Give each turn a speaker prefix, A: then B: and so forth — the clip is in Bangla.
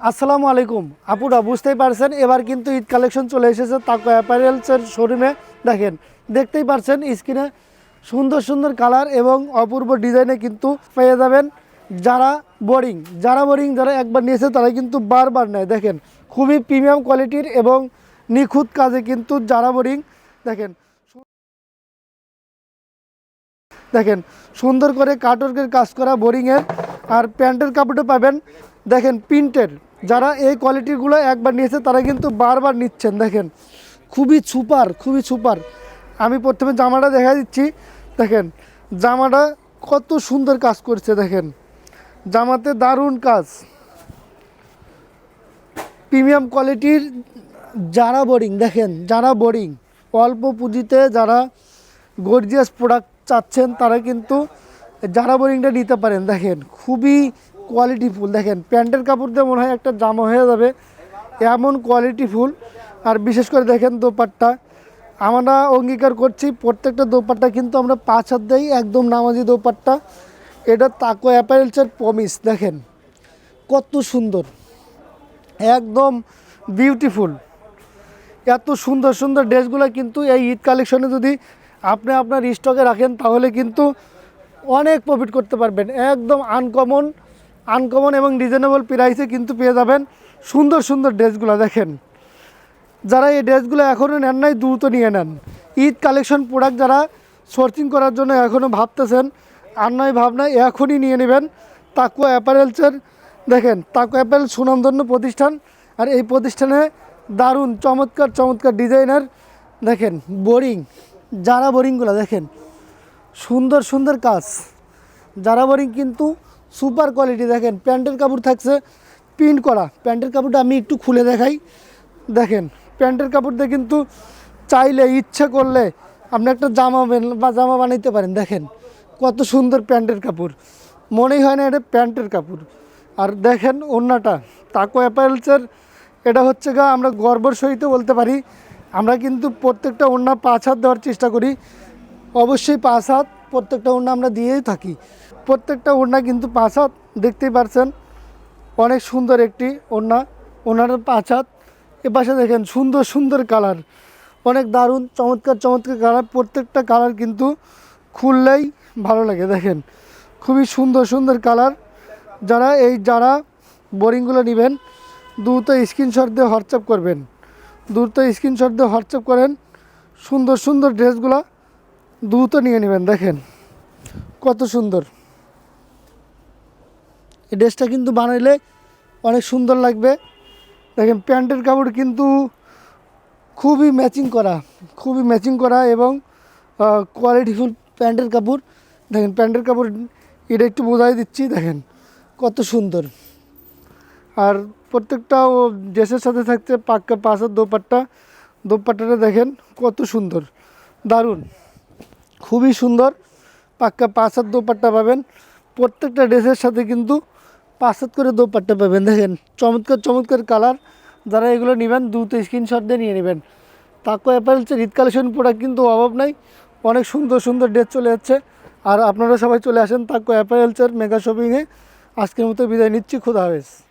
A: আসসালামু আলাইকুম। আপুরা, বুঝতেই পারছেন, এবার কিন্তু ঈদ কালেকশন চলে এসেছে তাকো অ্যাপারেলসের শোরুমে। দেখেন, দেখতেই পারছেন স্ক্রিনে সুন্দর সুন্দর কালার এবং অপূর্ব ডিজাইনে কিন্তু পেয়ে যাবেন যারা বোরিং। যারা বোরিং, যারা একবার নিয়েছে তারা কিন্তু বারবার নেয়। দেখেন, খুবই প্রিমিয়াম কোয়ালিটির এবং নিখুঁত কাজে কিন্তু যারা বোরিং, দেখেন দেখেন, সুন্দর করে কাটওয়ার্কের কাজ করা বোরিংয়ের আর প্যান্টের কাপড়টা পাবেন দেখেন প্রিন্টের যারা এই কোয়ালিটিগুলো একবার নিয়েছে, তারা কিন্তু বারবার নিচ্ছেন, দেখেন। খুবই সুপার খুবই সুপার আমি প্রথমে জামাটা দেখা দিচ্ছি, দেখেন। জামাটা কত সুন্দর কাজ করছে, দেখেন। জামাতে দারুণ কাজ। প্রিমিয়াম কোয়ালিটির যারা বোরিং দেখেন, যারা বোরিং অল্প পুঁজিতে যারা গর্জিয়াস প্রোডাক্ট চাচ্ছেন, তারা কিন্তু যারা বোরিংটা নিতে পারেন, দেখেন। খুবই কোয়ালিটিফুল দেখেন, প্যান্টের কাপড় দিয়ে মনে হয় একটা জামা হয়ে যাবে। এমন কোয়ালিটি ফুল। আর বিশেষ করে দেখেন দোপাট্টা। আমরা অঙ্গীকার করছি, প্রত্যেকটা দোপাট্টা কিন্তু আমরা পাঁচ হাত দেই একদম নামাজি দোপাট্টা। এটা তাকো অ্যাপারেলসের পমিস দেখেন। কত সুন্দর। একদম বিউটিফুল এত সুন্দর সুন্দর ড্রেসগুলো কিন্তু এই ঈদ কালেকশনে যদি আপনি আপনার স্টকে রাখেন, তাহলে কিন্তু অনেক প্রফিট করতে পারবেন। একদম আনকমন আনকমন এবং রিজনেবল প্রাইসে কিন্তু পেয়ে যাবেন সুন্দর সুন্দর ড্রেসগুলো, দেখেন। যারা এই ড্রেসগুলো এখনও নেন নাই, দ্রুত নিয়ে নেন। ঈদ কালেকশন প্রোডাক্ট যারা সোর্সিং করার জন্য এখনও ভাবতেছেন, আর নয় ভাবনা, এখনই নিয়ে নেবেন তাকু অ্যাপারেলসের। দেখেন, তাকু অ্যাপারেল সুনামধন্য প্রতিষ্ঠান, আর এই প্রতিষ্ঠানে দারুণ, চমৎকার চমৎকার ডিজাইনার, দেখেন, বোরিং, যারা বোরিংগুলো, দেখেন, সুন্দর সুন্দর কাজ। যারা বোরিং কিন্তু সুপার কোয়ালিটি দেখেন, প্যান্টের কাপড় থাকছে প্রিন্ট করা। প্যান্টের কাপড়টা আমি একটু খুলে দেখাই। দেখেন, প্যান্টের কাপড় দিয়ে কিন্তু চাইলে ইচ্ছে করলে আপনি একটা জামা বা জামা বানাইতে পারেন। দেখেন, কত সুন্দর প্যান্টের কাপড়। মনেই হয় না এটা প্যান্টের কাপড়। আর দেখেন ওড়নাটা তাকো অ্যাপারেলসের, এটা হচ্ছে গা, আমরা গর্বর সহিত বলতে পারি। আমরা কিন্তু প্রত্যেকটা ওড়না পাঁচ হাত দেওয়ার চেষ্টা করি। অবশ্যই পাঁচ হাত প্রত্যেকটা ওড়না আমরা দিয়েই থাকি। প্রত্যেকটা ওড়না কিন্তু পাঁচ হাত দেখতেই পারছেন। অনেক সুন্দর একটি ওড়না ওনার পাঁচ হাত এ পাশে দেখেন, সুন্দর সুন্দর কালার। অনেক দারুণ, চমৎকার চমৎকার কালার। প্রত্যেকটা কালার কিন্তু খুললেই ভালো লাগে, দেখেন। খুবই সুন্দর সুন্দর কালার। যারা এই, যারা বোরিংগুলো নেবেন, দ্রুত স্ক্রিনশট দিয়ে হোয়াটসঅ্যাপ করবেন। দ্রুত স্ক্রিনশট দিয়ে হোয়াটসঅ্যাপ করেন। সুন্দর সুন্দর ড্রেসগুলো দ্রুত নিয়ে নেবেন, দেখেন। কত সুন্দর। এই ড্রেসটা কিন্তু বানাইলে অনেক সুন্দর লাগবে। দেখেন, প্যান্টের কাপড় কিন্তু খুবই ম্যাচিং করা, খুবই ম্যাচিং করা এবং কোয়ালিটিফুল প্যান্টের কাপড়। দেখেন, প্যান্টের কাপড় এটা একটু বোঝাই দিচ্ছি, দেখেন কত সুন্দর। আর প্রত্যেকটা ও ড্রেসের সাথে থাকছে পাক্কা পাশের দোপাট্টা। দোপাট্টাটা দেখেন কত সুন্দর, দারুণ। খুবই সুন্দর, পাক্কা হাত দোপাট্টা পাবেন। প্রত্যেকটা ড্রেসের সাথে কিন্তু পাঁচ হাত করে দোপাট্টা পাবেন। দেখেন, চমৎকার চমৎকার কালার। যারা এগুলো নেবেন দ্রুত স্ক্রিনশট দিয়ে নিয়ে নেবেন। তাকো অ্যাপারেলসের ঈদ কালেকশন প্রোডাক্ট কিন্তু অভাব নাই। অনেক সুন্দর সুন্দর ডেট চলে যাচ্ছে। আর আপনারা সবাই চলে আসেন তাকো অ্যাপারেলসের মেগা শপিংয়ে আজকের মতো বিদায় নিচ্ছি, খুদা হাফেজ।